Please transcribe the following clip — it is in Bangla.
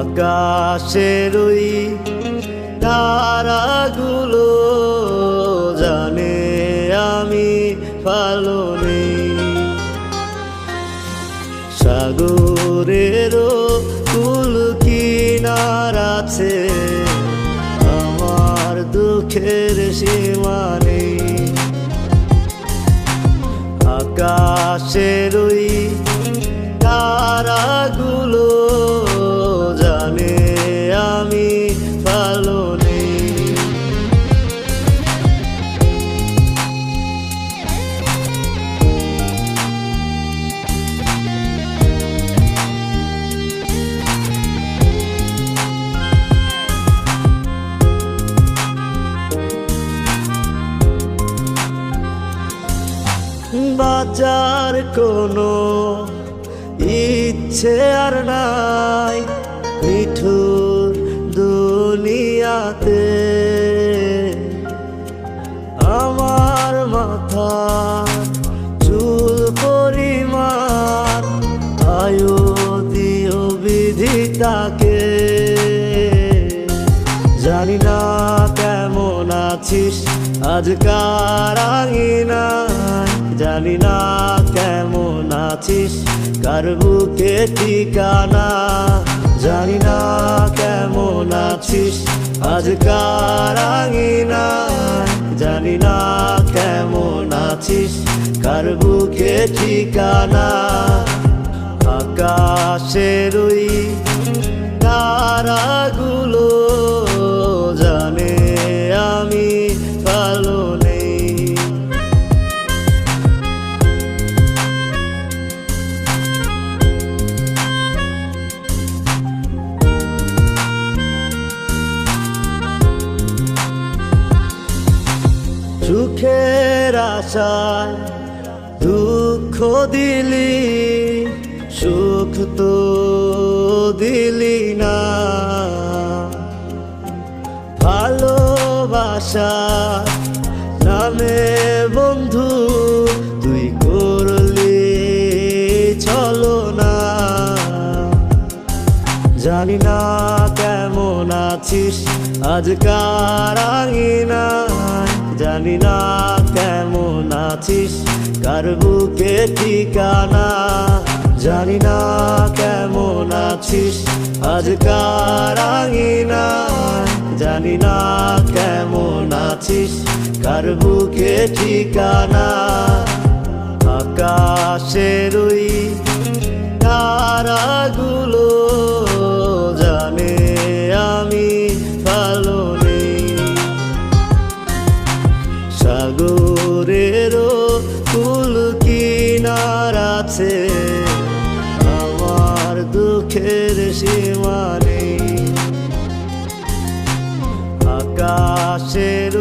আকাশের ওই তারাগুলো জানে আমি ভালো নেই। সাগরেরও কুল কিনার আছে, আমার দুঃখের সীমা নেই। আকাশের ওই তারাগুলো বাঁচার কোনো ইচ্ছে আর নাই মিঠুর দুনিয়াতে। আমার মাথা চুল পরিমাণ আয়ু দিও বিধিতাকে। জানি না কেমন আছিস আজকার আঙিনায় জানি না কেমন আছিস, কার বুকে ঠিকানা জানি না কেমন আছিস আজকার আঙিনায় জানি না কেমন আছিস, কার বুকে ঠিকানা আকাশের ওই সুখের আশায় দুঃখ দিলি, সুখ তো দিলি না। ভালোবাসা নামে বন্ধু, তুই করলি চলো না। জানি না আছিস? আজকার আঙিনায়? জানি না কেমন আছিস। কার বুকে ঠিকানা? জানি না কেমন আছিস। আজকার আঙিনায়? জানি না কেমন আছিস। কার বুকে ঠিকানা? আকাশের তারাগুলো শিমানে আকাশের